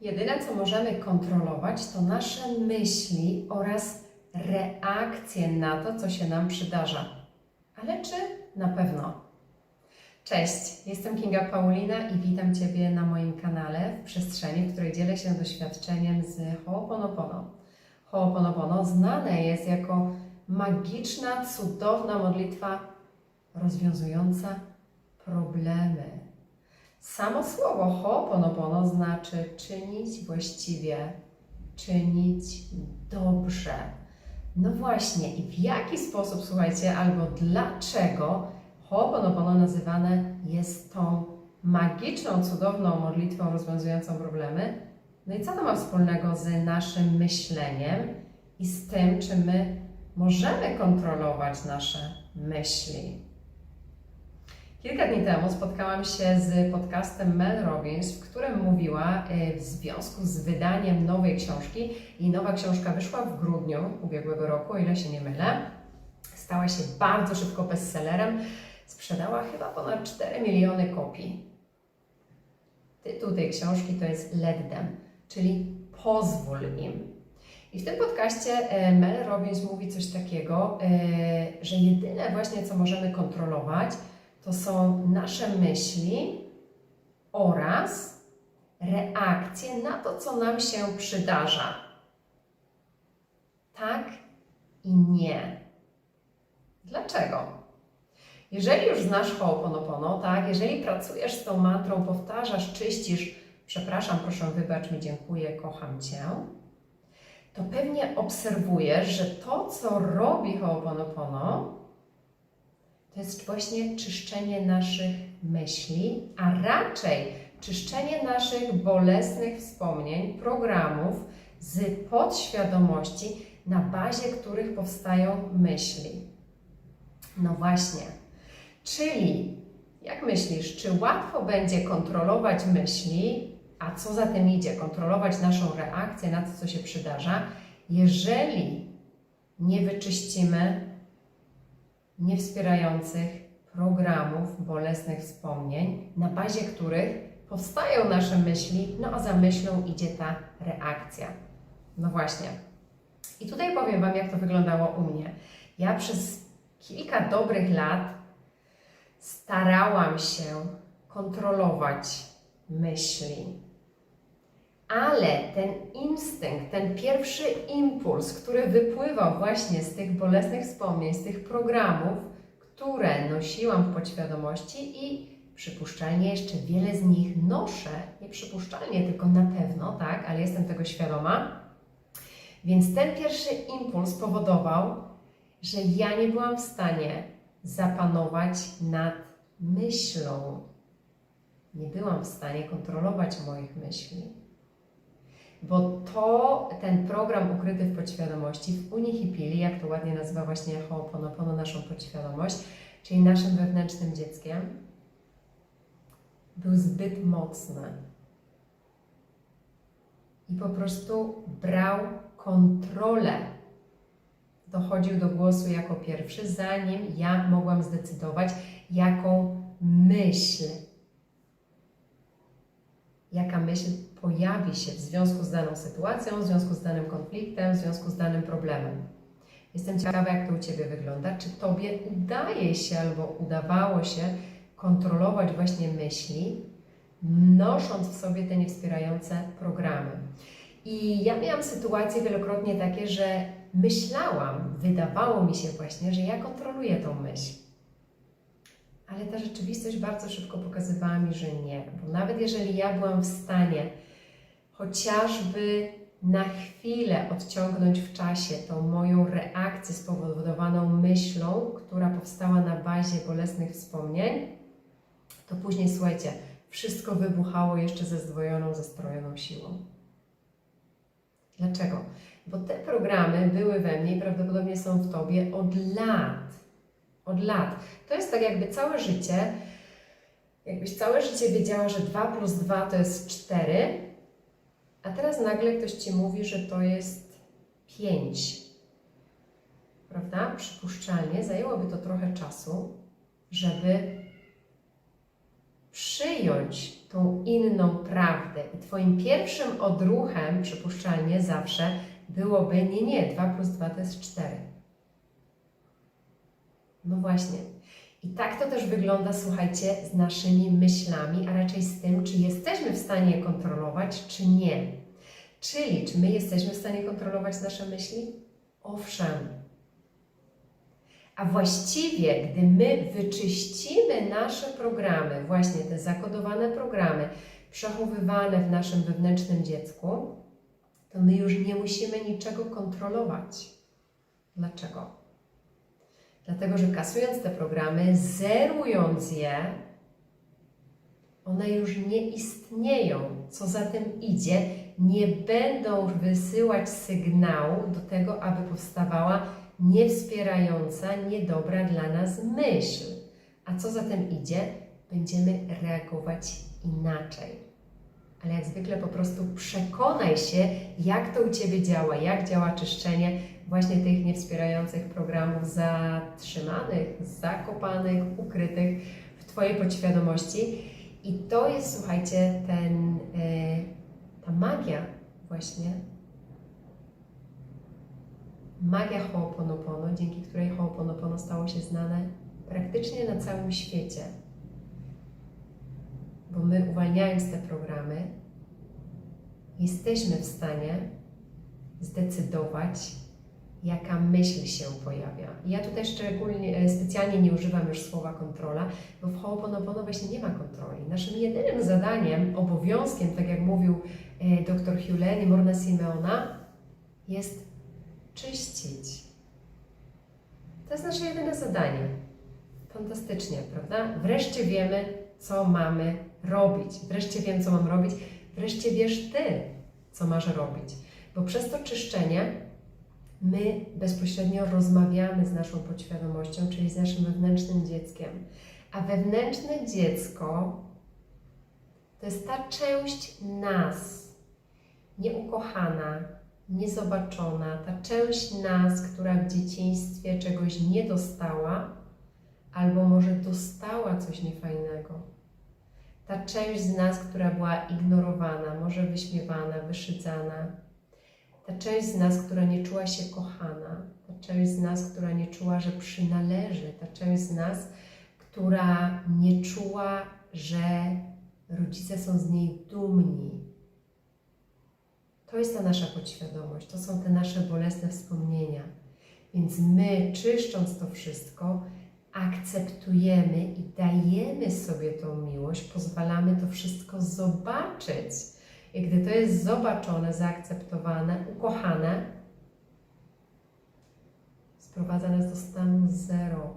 Jedyne, co możemy kontrolować, to nasze myśli oraz reakcje na to, co się nam przydarza. Ale czy na pewno? Cześć, jestem Kinga Paulina i witam Ciebie na moim kanale w przestrzeni, w której dzielę się doświadczeniem z Ho'oponopono. Ho'oponopono znane jest jako magiczna, cudowna modlitwa rozwiązująca problemy. Samo słowo Ho'oponopono znaczy czynić właściwie, czynić dobrze. No właśnie, i w jaki sposób, słuchajcie, albo dlaczego Ho'oponopono nazywane jest tą magiczną, cudowną modlitwą rozwiązującą problemy? No i co to ma wspólnego z naszym myśleniem i z tym, czy my możemy kontrolować nasze myśli? Kilka dni temu spotkałam się z podcastem Mel Robbins, w którym mówiła y, w związku z wydaniem nowej książki. I nowa książka wyszła w grudniu ubiegłego roku, o ile się nie mylę. Stała się bardzo szybko bestsellerem. Sprzedała chyba ponad 4 miliony kopii. Tytuł tej książki to jest Let Them, czyli pozwól im. I w tym podcaście e, Mel Robbins mówi coś takiego, e, że jedyne właśnie co możemy kontrolować, to są nasze myśli oraz reakcje na to, co nam się przydarza. Tak i nie. Dlaczego? Jeżeli już znasz Ho'oponopono, tak, jeżeli pracujesz z tą mantrą, powtarzasz, czyścisz, przepraszam, proszę, wybacz mi, dziękuję, kocham Cię, to pewnie obserwujesz, że to, co robi Ho'oponopono, to jest właśnie czyszczenie naszych myśli, a raczej czyszczenie naszych bolesnych wspomnień, programów z podświadomości, na bazie których powstają myśli. No właśnie. Czyli, jak myślisz, czy łatwo będzie kontrolować myśli, a co za tym idzie, kontrolować naszą reakcję na to, co się przydarza, jeżeli nie wyczyścimy niewspierających programów, bolesnych wspomnień, na bazie których powstają nasze myśli, no a za myślą idzie ta reakcja. No właśnie. I tutaj powiem Wam, jak to wyglądało u mnie. Ja przez kilka dobrych lat starałam się kontrolować myśli. Ale ten instynkt, ten pierwszy impuls, który wypływał właśnie z tych bolesnych wspomnień, z tych programów, które nosiłam w podświadomości i przypuszczalnie jeszcze wiele z nich noszę, nie przypuszczalnie, tylko na pewno, tak, ale jestem tego świadoma. Więc ten pierwszy impuls powodował, że ja nie byłam w stanie zapanować nad myślą. Nie byłam w stanie kontrolować moich myśli bo to ten program ukryty w podświadomości, w Unihipili, jak to ładnie nazywa właśnie Ho'oponopono, naszą podświadomość, czyli naszym wewnętrznym dzieckiem, był zbyt mocny. I po prostu brał kontrolę. Dochodził do głosu jako pierwszy, zanim ja mogłam zdecydować, jaką myśl, jaka myśl pojawi się w związku z daną sytuacją, w związku z danym konfliktem, w związku z danym problemem. Jestem ciekawa, jak to u Ciebie wygląda. Czy Tobie udaje się albo udawało się kontrolować właśnie myśli, nosząc w sobie te niewspierające programy. I ja miałam sytuacje wielokrotnie takie, że myślałam, wydawało mi się właśnie, że ja kontroluję tą myśl. Ale ta rzeczywistość bardzo szybko pokazywała mi, że nie. Bo nawet jeżeli ja byłam w stanie chociażby na chwilę odciągnąć w czasie tą moją reakcję spowodowaną myślą, która powstała na bazie bolesnych wspomnień, to później, słuchajcie, wszystko wybuchało jeszcze ze zdwojoną, zestrojoną siłą. Dlaczego? Bo te programy były we mnie i prawdopodobnie są w Tobie od lat. Od lat. To jest tak jakby całe życie, jakbyś całe życie wiedziała, że 2 plus 2 to jest 4, a teraz nagle ktoś Ci mówi, że to jest 5. Prawda? Przypuszczalnie zajęłoby to trochę czasu, żeby przyjąć tą inną prawdę. I Twoim pierwszym odruchem, przypuszczalnie zawsze, byłoby nie, nie, 2 plus 2 to jest 4. No właśnie. I tak to też wygląda, słuchajcie, z naszymi myślami, a raczej z tym, czy jesteśmy w stanie je kontrolować, czy nie. Czyli, czy my jesteśmy w stanie kontrolować nasze myśli? Owszem. A właściwie, gdy my wyczyścimy nasze programy, właśnie te zakodowane programy, przechowywane w naszym wewnętrznym dziecku, to my już nie musimy niczego kontrolować. Dlaczego? Dlatego, że kasując te programy, zerując je, one już nie istnieją. Co za tym idzie, nie będą wysyłać sygnału do tego, aby powstawała niewspierająca, niedobra dla nas myśl. A co za tym idzie, będziemy reagować inaczej. Ale jak zwykle po prostu przekonaj się, jak to u Ciebie działa, jak działa czyszczenie właśnie tych niewspierających programów zatrzymanych, zakopanych, ukrytych w Twojej podświadomości. I to jest, słuchajcie, ten, e, ta magia właśnie, magia Ho'oponopono, dzięki której Ho'oponopono stało się znane praktycznie na całym świecie. Bo my uwalniając te programy, jesteśmy w stanie zdecydować, jaka myśl się pojawia. Ja tutaj szczególnie, e, specjalnie nie używam już słowa kontrola, bo w Ho'oponopono właśnie nie ma kontroli. Naszym jedynym zadaniem, obowiązkiem, tak jak mówił dr Hewlett i Morna Simeona, jest czyścić. To jest nasze jedyne zadanie. Fantastycznie, prawda? Wreszcie wiemy, co mamy robić. Wreszcie wiem, co mam robić. Wreszcie wiesz Ty, co masz robić. Bo przez to czyszczenie my bezpośrednio rozmawiamy z naszą podświadomością, czyli z naszym wewnętrznym dzieckiem. A wewnętrzne dziecko to jest ta część nas, nieukochana, niezobaczona, ta część nas, która w dzieciństwie czegoś nie dostała, albo może dostała coś niefajnego. Ta część z nas, która była ignorowana, może wyśmiewana, wyszydzana. Ta część z nas, która nie czuła się kochana. Ta część z nas, która nie czuła, że przynależy. Ta część z nas, która nie czuła, że rodzice są z niej dumni. To jest ta nasza podświadomość, to są te nasze bolesne wspomnienia. Więc my, czyszcząc to wszystko, akceptujemy i dajemy sobie tą miłość, pozwalamy to wszystko zobaczyć. I gdy to jest zobaczone, zaakceptowane, ukochane, sprowadza nas do stanu zero.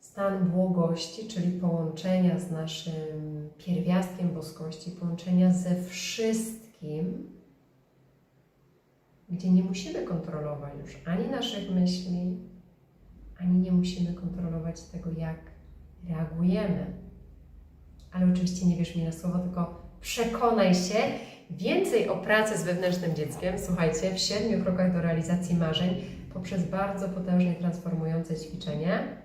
Stan błogości, czyli połączenia z naszym pierwiastkiem boskości, połączenia ze wszystkim, gdzie nie musimy kontrolować już ani naszych myśli, ani nie musimy kontrolować tego, jak reagujemy. Ale oczywiście nie wierz mi na słowo, tylko przekonaj się więcej o pracy z wewnętrznym dzieckiem, słuchajcie, w siedmiu krokach do realizacji marzeń poprzez bardzo potężne transformujące ćwiczenie.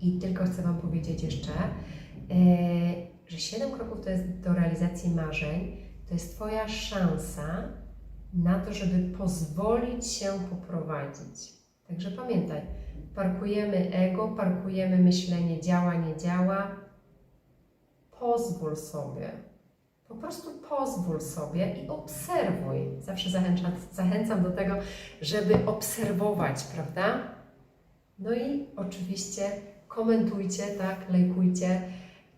I tylko chcę Wam powiedzieć jeszcze, yy, że siedem kroków to jest do realizacji marzeń, to jest Twoja szansa na to, żeby pozwolić się poprowadzić. Także pamiętaj, parkujemy ego, parkujemy myślenie działa, nie działa. Pozwól sobie. Po prostu pozwól sobie i obserwuj. Zawsze zachęcam, zachęcam do tego, żeby obserwować, prawda? No i oczywiście komentujcie, tak, lajkujcie.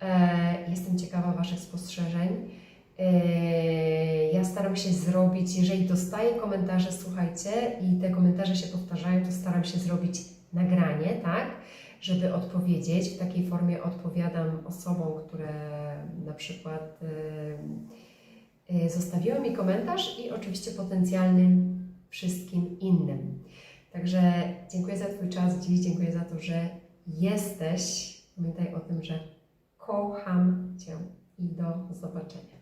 E, jestem ciekawa Waszych spostrzeżeń. E, ja staram się zrobić, jeżeli dostaję komentarze, słuchajcie, i te komentarze się powtarzają, to staram się zrobić nagranie, tak, żeby odpowiedzieć. W takiej formie odpowiadam osobom, które na przykład zostawiły mi komentarz i oczywiście potencjalnym wszystkim innym. Także dziękuję za Twój czas dziś, dziękuję za to, że jesteś. Pamiętaj o tym, że kocham Cię i do zobaczenia.